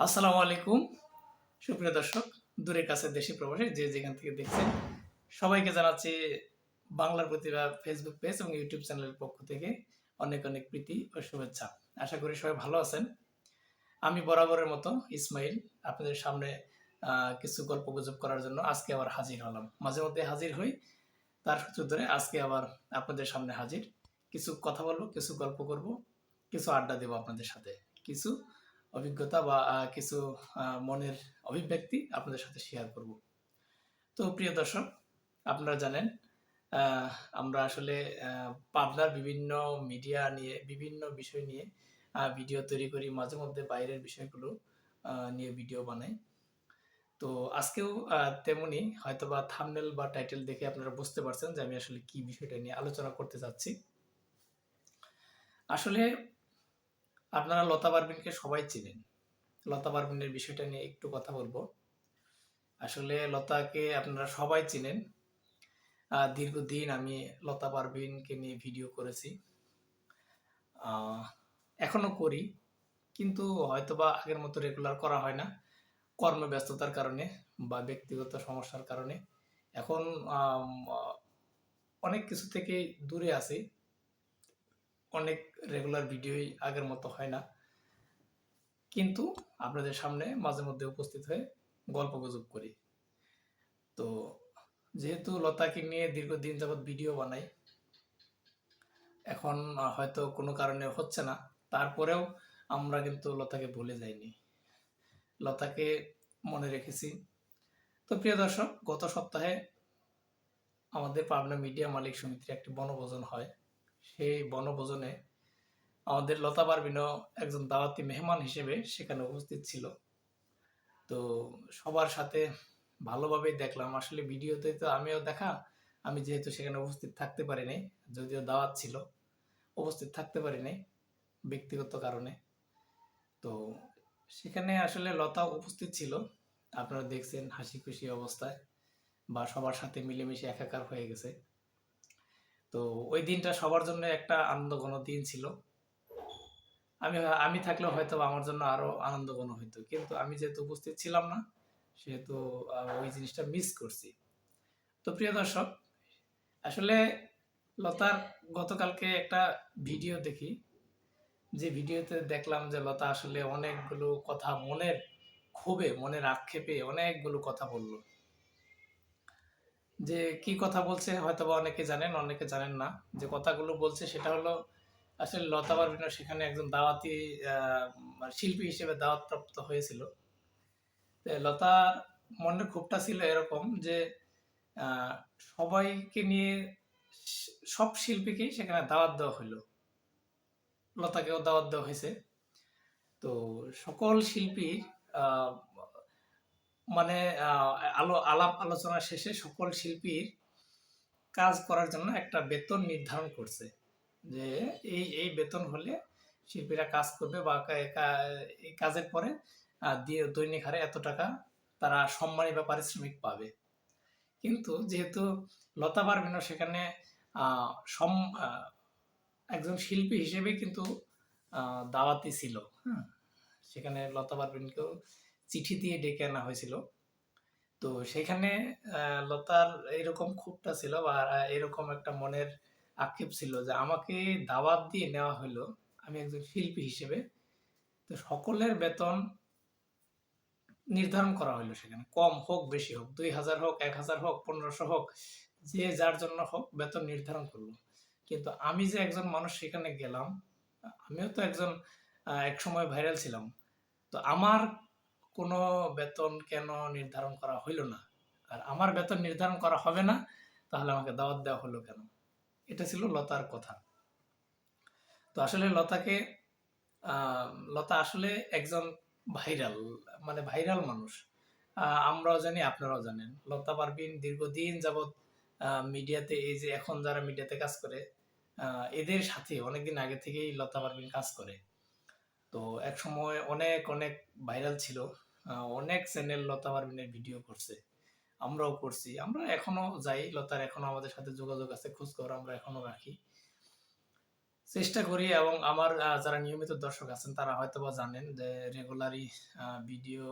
আসসালামু আলাইকুম। সুপ্রিয় দর্শক দূরের কাছে দেশি প্রবাসী যে যেখান থেকে দেখছেন, সবাইকে জানাচ্ছি বাংলার প্রতিভা ফেসবুক পেজ এবং ইউটিউব চ্যানেলের পক্ষ থেকে অনেক অনেক প্রীতি ও শুভেচ্ছা। আশা করি সবাই ভালো আছেন। আমি বরাবরের মতো ইসমাইল আপনাদের সামনে কিছু গল্প গুজব করার জন্য আজকে আবার হাজির হলাম। মাঝে মধ্যে হাজির হই, তার সূত্র ধরে আজকে আবার আপনাদের সামনে হাজির। কিছু কথা বলব, কিছু গল্প করব, কিছু আড্ডা দেবো আপনাদের সাথে। কিছু অভিজ্ঞতা বা কিছু মনের অভিব্যক্তি আপনাদের সাথে শেয়ার করব। তো প্রিয় দর্শক, আপনারা জানেন আমরা আসলে পাবনার বিভিন্ন মিডিয়া নিয়ে, বিভিন্ন বিষয় নিয়ে ভিডিও তৈরি করি, মাঝে মধ্যে বাইরের বিষয়গুলো নিয়ে ভিডিও বানাই। তো আজকেও তেমনি হয়তোবা থামনেল বা টাইটেল দেখে আপনারা বুঝতে পারছেন যে আমি আসলে কি বিষয়টা নিয়ে আলোচনা করতে যাচ্ছি। আসলে আপনারা লতা পারভিনকে সবাই চিনেন। লতা পারভিনের বিষয়টা নিয়ে একটু কথা বলব। আসলে লতাকে আপনারা সবাই চিনেন। দীর্ঘদিন আমি লতা পারভিনকে নিয়ে ভিডিও করেছি। আহ, এখনও করি কিন্তু হয়তোবা আগের মতো রেগুলার করা হয় না। কর্মব্যস্ততার কারণে বা ব্যক্তিগত সমস্যার কারণে। এখন অনেক কিছু থেকে দূরে আছি। অনেক রেগুলার ভিডিওই আগের মতো হয় না। কিন্তু আপনাদের সামনে মাঝে মধ্যে উপস্থিত হয়ে গল্প গুজব করি। তো যেহেতু লতাকে নিয়ে দীর্ঘদিন যাবৎ ভিডিও বানাই, এখন হয়তো কোনো কারণে হচ্ছে না। তারপরেও আমরা কিন্তু লতাকে ভুলে যাইনি। লতাকে মনে রেখেছি। তো প্রিয় দর্শক, গত সপ্তাহে আমাদের পাবনা মিডিয়া মালিক সমিতির একটি বনভোজন হয়। সেই বনভোজনে আমাদের লতা পারভিনও একজন দাওয়াতি মেহমান হিসেবে সেখানে উপস্থিত ছিল। তো সবার সাথে ভালোভাবেই দেখলাম। আসলে ভিডিওতে তো আমিও দেখা, আমি যেহেতু সেখানে উপস্থিত থাকতে পারি নাই যদিও দাওয়াত ছিল, উপস্থিত থাকতে পারি নাই ব্যক্তিগত কারণে। তো সেখানে আসলে লতা উপস্থিত ছিল। আপনারা দেখছেন হাসি খুশি অবস্থায় বা সবার সাথে মিলেমিশে একাকার হয়ে গেছে। তো ওই দিনটা সবার জন্য একটা আনন্দঘন দিন ছিল। আমি আমি থাকলেও হয়তো আমার জন্য আরও আনন্দঘন হইতো। কিন্তু আমি যেহেতু উপস্থিত ছিলাম না, সেহেতু ওই জিনিসটা মিস করছি। তো প্রিয় দর্শক, আসলে লতার গতকালকে একটা ভিডিও দেখি। যে ভিডিওতে দেখলাম যে লতা আসলে অনেকগুলো কথা মনের ক্ষোভে, মনের আক্ষেপে অনেকগুলো কথা বলল। যে কি কথা বলছে হয়তো বা অনেকে জানেন অনেকে জানেন না। যে কথাগুলো বলছে সেটা হলো আসলে লতা পারভিনও সেখানে একজন দাওয়াতি মানে শিল্পী হিসেবে দাওয়াতপ্রাপ্ত হয়েছিল। তো লতার মনের ক্ষোভটা ছিল এরকম যে সবাইকে নিয়ে সব শিল্পীকেই সেখানে দাওয়াত দেওয়া হলো। লতাকেও দাওয়াত দেওয়া হয়েছে। তো সকল শিল্পীর মানে আলো, আলাপ আলোচনা শেষে সকল শিল্পীর কাজ করার জন্য একটা বেতন নির্ধারণ করছে যে, এই এই বেতন হলে শিল্পীরা কাজ করবে বা এই কাজের পরে দৈনিক হারে এত টাকা তারা সম্মানী বা পারিশ্রমিক পাবে। কিন্তু যেহেতু লতা পারভিনও সেখানে সম একজন শিল্পী হিসেবে কিন্তু দাওয়াতি ছিল হ্যাঁ সেখানে লতা পারভিনকেও চিঠি দিয়ে ডেকে আনা হয়েছিল। তো সেখানে লতার এরকম ক্ষোভটা ছিল বা এরকম একটা মনের আক্ষেপ ছিল যে আমাকে দাওয়াত দিয়ে নেওয়া হলো আমি একজন শিল্পী হিসেবে। তো সকলের বেতন নির্ধারণ করা হলো সেখানে। কম হোক, বেশি হোক, দুই হাজার হোক, এক হাজার হোক, পনেরোশো হোক, যে যার জন্য হোক বেতন নির্ধারণ করল। কিন্তু আমি যে একজন মানুষ সেখানে গেলাম, আমিও তো একজন এক সময় ভাইরাল ছিলাম। তো আমার কোনো বেতন কেন নির্ধারণ করা হইল না? আর আমার বেতন নির্ধারণ করা হবে না, তাহলে আমাকে দাওয়াত দেওয়া হলো কেন? এটা ছিল লতার কথা। তো আসলে লতাকে লতা আসলে একজন ভাইরাল মানে ভাইরাল মানুষ। আমরাও জানি, আপনারাও জানেন। লতা পারবিন দীর্ঘদিন যাবৎ মিডিয়াতে, এই যে এখন যারা মিডিয়াতে কাজ করে এদের সাথে অনেকদিন আগে থেকেই লতা পারভিন কাজ করে। তো এক সময় অনেক অনেক ভাইরাল ছিল। অনেক চ্যানেল লতা পারভিনের ভিডিও করছে, আমরাও করছি। আমরা এখনও যাই, লতার এখনও আমাদের সাথে যোগাযোগ আছে খোঁজ খবর আমরা এখনও রাখি। চেষ্টা করি এবং আমার যারা নিয়মিত দর্শক আছেন, তারা হয়তো বা জানেন যে রেগুলারই ভিডিও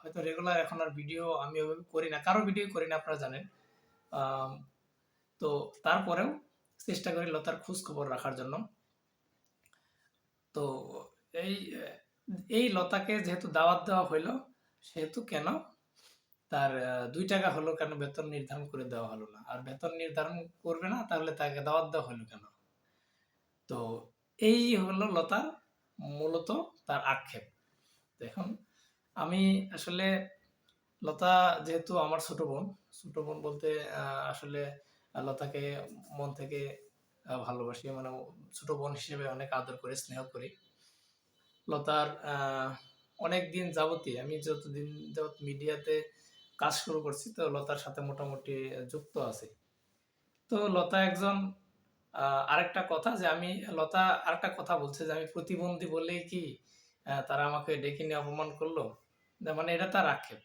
হয়তো রেগুলার এখন আর ভিডিও আমি ওইভাবে করি না। কারও ভিডিও করি না, আপনারা জানেন। তো তারপরেও চেষ্টা করি লতার খোঁজ খবর রাখার জন্য। তো এই এই লতাকে যেহেতু দাওয়াত দেওয়া হইল, সেহেতু কেন? তার দুই টাকা হলো কেন বেতন নির্ধারণ করে দেওয়া হলো না? আর বেতন নির্ধারণ করবে না, তাহলে তাকে দাওয়াত দেওয়া হলো কেন? তো এই হলো লতার মূলত তার আক্ষেপ। এখন আমি আসলে লতা যেহেতু আমার ছোট বোন ছোট বোন বলতে আসলে লতাকে মন থেকে ভালোবাসি মানে ছোট বোন হিসেবে অনেক আদর করে, স্নেহ করি। লতার অনেক দিন যাবতই, আমি যতদিন যাবত মিডিয়াতে কাজ শুরু করছি, তো লতার সাথে মোটামুটি যুক্ত আছি। তো লতা একজন আরেকটা কথা যে আমি, লতা আরেকটা কথা বলছে যে আমি প্রতিবন্ধী বলেই কি তারা আমাকে ডেকে নিয়ে অপমান করল? মানে এটা তার আক্ষেপ।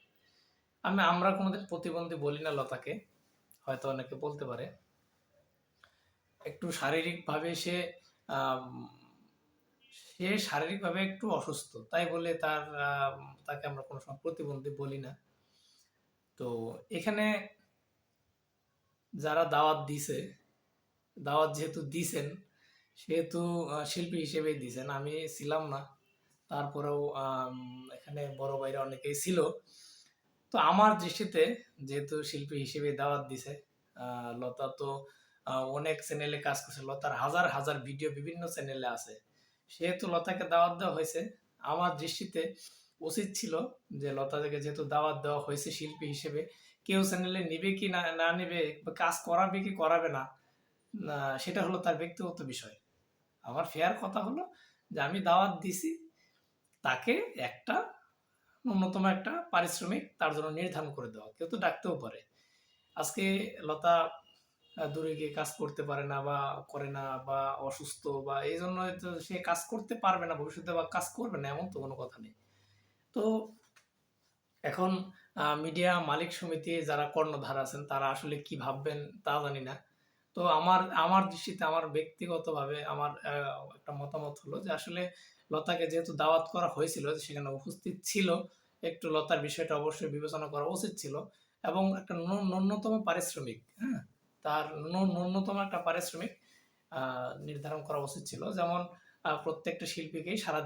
আমি, আমরা কোনোদিন প্রতিবন্ধী বলি না লতাকে, হয়তো অনেকে বলতে পারে। একটু শারীরিকভাবে সে সে শারীরিকভাবে একটু অসুস্থ। তাই বলে তার তাকে আমরা কোনো সময় প্রতিবন্ধী বলি না। তো এখানে যারা দাওয়াত দিছে, দাওয়াত যেহেতু দিছেন, সেহেতু শিল্পী হিসেবেই দিছেন। আমি ছিলাম না। তারপরেও এখানে বড় ভাইরা অনেকেই ছিল। তো আমার দৃষ্টিতে যেহেতু শিল্পী হিসেবে দাওয়াত দিছে লতা তো অনেক চ্যানেলে কাজ করছে। লতার হাজার হাজার ভিডিও বিভিন্ন চ্যানেলে আছে। সেহেতু লতাকে দাওয়াত দেওয়া হয়েছে। আমার দৃষ্টিতে উচিত ছিল যে লতাকে যেহেতু দাওয়াত দেওয়া হয়েছে শিল্পী হিসেবে, কেউ চ্যানেলে নিবে কি না না নিবে কাজ করাবে কি করাবে না সেটা হলো তার ব্যক্তিগত বিষয়। আমার ফেয়ার কথা হলো যে আমি দাওয়াত দিছি, তাকে একটা ন্যূনতম একটা পারিশ্রমিক তার জন্য নির্ধারণ করে দেওয়া। কেউ তো ডাকতেও পারে। আজকে লতা দূরে গিয়ে কাজ করতে পারে না বা করে না বা অসুস্থ বা এই জন্য হয়তো সে কাজ করতে পারবে না, ভবিষ্যতে বা কাজ করবে না, এমন তো কোনো কথা নেই। তো এখন মিডিয়া মালিক সমিতি যারা কর্ণধার আছেন, তারা আসলে কি ভাববেন তা জানি না। তো আমার আমার দৃষ্টিতে, আমার ব্যক্তিগতভাবে আমার একটা মতামত হলো যে আসলে লতাকে যেহেতু দাওয়াত করা হয়েছিল সেখানে উপস্থিত ছিল, একটু লতার বিষয়টা অবশ্যই বিবেচনা করা উচিত ছিল এবং একটা ন্যূন- ন্যূনতম পারিশ্রমিক হ্যাঁ তার ন্যূনতম একটা পারিশ্রমিক নির্ধারণ করা উচিত ছিল। যেমন প্রত্যেকটা শিল্পীকেই সারা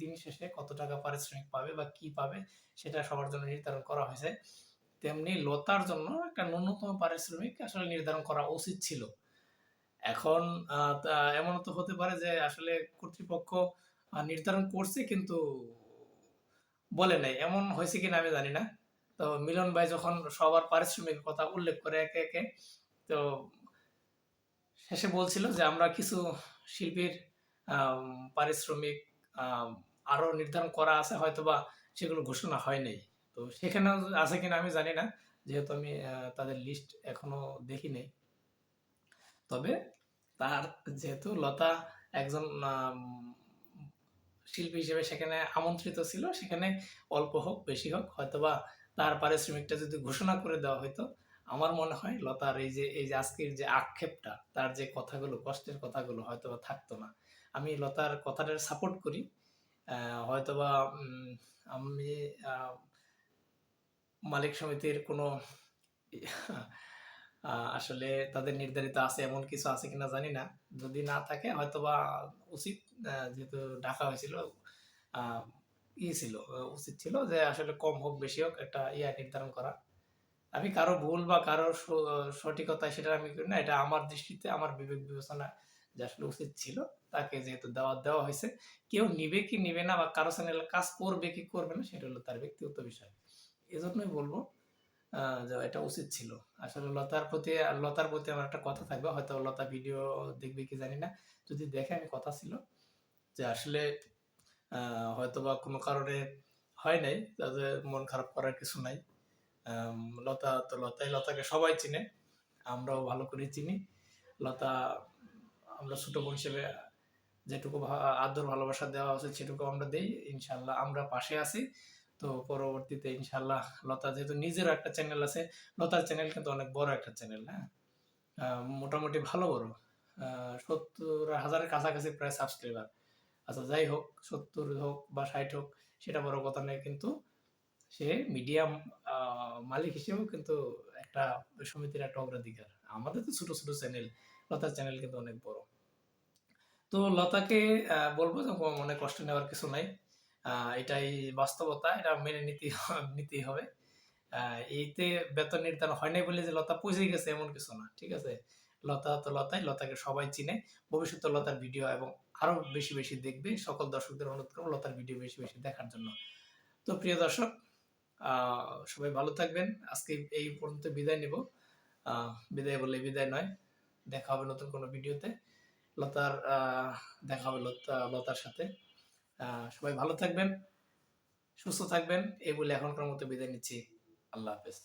দিন শেষে কত টাকা পারিশ্রমিক পাবে বা কি পাবে সেটা সবার জন্য নির্ধারণ করা হয়েছে। তেমনি লতার জন্য একটা ন্যূনতম পারিশ্রমিক আসলে নির্ধারণ করা উচিত ছিল। এখন এমন তো হতে পারে যে আসলে কর্তৃপক্ষ নির্ধারণ করছে কিন্তু বলে নাই। এমন হয়েছে কিনা আমি জানি না। তো মিলন ভাই যখন সবার পারিশ্রমিকের কথা উল্লেখ করে একে একে তো শেষে বলছিল যে আমরা কিছু শিল্পীর পারিশ্রমিক আরও নির্ধারণ করা আছে, হয়তোবা সেগুলো ঘোষণা হয় নাই। তো সেখানেও আছে কিনা আমি জানি না, যেহেতু আমি তাদের লিস্ট এখনও দেখি নাই। তবে তার যেহেতু লতা একজন শিল্পী হিসেবে সেখানে আমন্ত্রিত ছিল, সেখানে অল্প হোক, বেশি হোক, হয়তোবা তার পারিশ্রমিকটা যদি ঘোষণা করে দেওয়া হয়তো আমার মনে হয় লতার এই যে এই যে আজকের যে আক্ষেপটা, তার যে কথাগুলো, কষ্টের কথাগুলো হয়তোবা থাকতো না। আমি লতার কথাটার সাপোর্ট করি। হয়তোবা আমি মালিক সমিতির কোনো আসলে তাদের নির্ধারিত আছে, এমন কিছু আছে কিনা জানি না। যদি না থাকে, হয়তোবা উচিত যেহেতু ডাকা হয়েছিল ই ছিল, উচিত ছিল যে আসলে কম হোক, বেশি হোক, একটা ইয়া নির্ধারণ করা। আমি কারও ভুল বা কারও সঠিকতা সেটা আমি করি না এটা আমার দৃষ্টিতে আমার বিবেক বিবেচনা যে আসলে উচিত ছিল তাকে যেহেতু দাওয়াত দেওয়া হয়েছে কেউ নিবে কি নিবে না বা কারও চ্যানেলে কাজ করবে কি করবে না সেটা হলো তার ব্যক্তিগত বিষয়। এই জন্যই বলব যে এটা উচিত ছিল। আসলে লতার প্রতি লতার প্রতি আমার একটা কথা থাকবে হয়তো লতা ভিডিও দেখবে কি জানি না। যদি দেখে আমি কথা ছিল যে আসলে আহ, হয়তোবা কোনো কারণে হয় নাই তাদের মন খারাপ করার কিছু নাই। লতা তো লতাই লতাকে সবাই চিনে, আমরাও ভালো করে চিনি। লতা, আমরা ছোট বোন হিসেবে যেটুকু আদর ভালোবাসা দেওয়া উচিত সেটুকু আমরা দেই ইনশাল্লাহ আমরা পাশে আছি। তো পরবর্তীতে ইনশাল্লাহ লতা যেহেতু নিজেরও একটা চ্যানেল আছে, লতার চ্যানেল কিন্তু অনেক বড় একটা চ্যানেল হ্যাঁ? মোটামুটি ভালো বড়। সত্তর হাজারের কাছাকাছি প্রায় সাবস্ক্রাইবার আচ্ছা যাই হোক, সত্তর হোক বা ষাট হোক, সেটা বড় কথা নয় কিন্তু সে মিডিয়াম মালিক হিসেবেও কিন্তু একটা সমিতির একটা অগ্রাধিকার। আমাদের তো ছোট ছোট চ্যানেল, লতার চ্যানেল কিন্তু অনেক বড়। তো লতাকে বলব যে মনে কষ্ট নেওয়ার কিছু নাই। এটাই বাস্তবতা, এটা মেনে নিতে নিতেই হবে। এইতে বেতন নির্ধারণ হয় নাই বলে যে লতা পৌঁছে গেছে এমন কিছু না, ঠিক আছে? লতা তো লতাই, লতাকে সবাই চিনে। ভবিষ্যতে লতার ভিডিও এবং আরও বেশি বেশি দেখবে সকল দর্শকদের অনুরোধ করব লতার ভিডিও বেশি বেশি দেখার জন্য। তো প্রিয় দর্শক সবাই ভালো থাকবেন। আজকে এই পর্যন্ত বিদায় নেব। বিদায় বলে বিদায় নয়, দেখা হবে নতুন কোনো ভিডিওতে। লতার দেখা হবে লতা, লতার সাথে। সবাই ভালো থাকবেন, সুস্থ থাকবেন, এই বলে এখনকার মতো বিদায় নিচ্ছি। আল্লাহ হাফেজ।